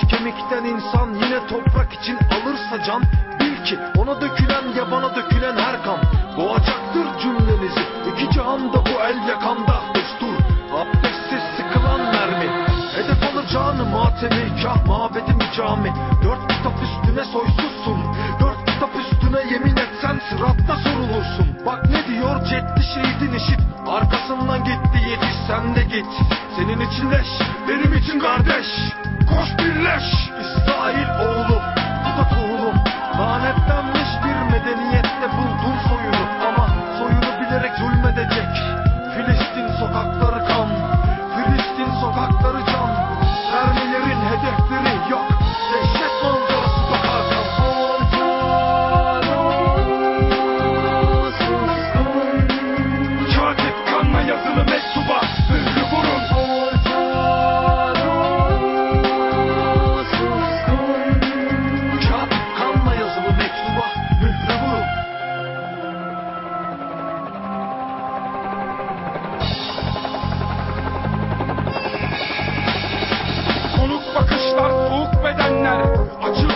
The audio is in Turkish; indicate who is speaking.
Speaker 1: dökülen insan yine toprak için alırsa can Bil ki ona dökülen yabana dökülen her kan. Boğacaktır cümlenizi iki cihanda bu el yakanda Destur abdestsiz sıkılan mermi Hedef alır canı matemi Kah mabedim cami Dört kitap üstüne soysuzsun Dört kitap üstüne yemin etsen sıratta sorulursun. Bak ne diyor ceddi şehidin işit Arkasından gitti yetiş sen de git. Senin için leş benim için kardeş
Speaker 2: Soluk bakışlar, soğuk bedenler. Açılsın